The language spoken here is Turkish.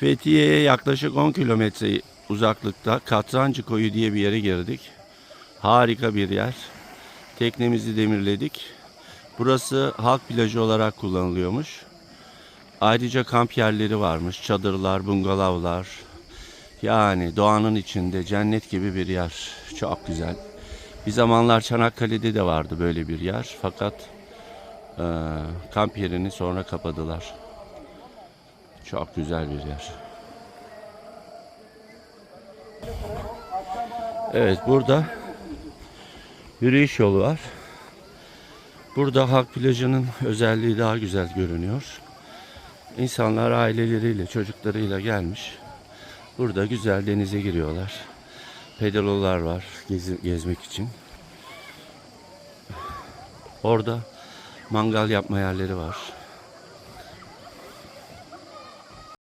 Fethiye'ye yaklaşık 10 kilometre uzaklıkta Katrancı Koyu diye bir yere girdik. Harika bir yer. Teknemizi demirledik. Burası halk plajı olarak kullanılıyormuş. Ayrıca kamp yerleri varmış. Çadırlar, bungalovlar. Yani doğanın içinde cennet gibi bir yer. Çok güzel. Bir zamanlar Çanakkale'de de vardı böyle bir yer. Fakat eee, kamp yerini sonra kapadılar. Çok güzel bir yer. Evet burada yürüyüş yolu var. Burada halk plajının özelliği daha güzel görünüyor. İnsanlar aileleriyle, çocuklarıyla gelmiş. Burada güzel denize giriyorlar. Pedalolar var gezi- gezmek için. Orada mangal yapma yerleri var.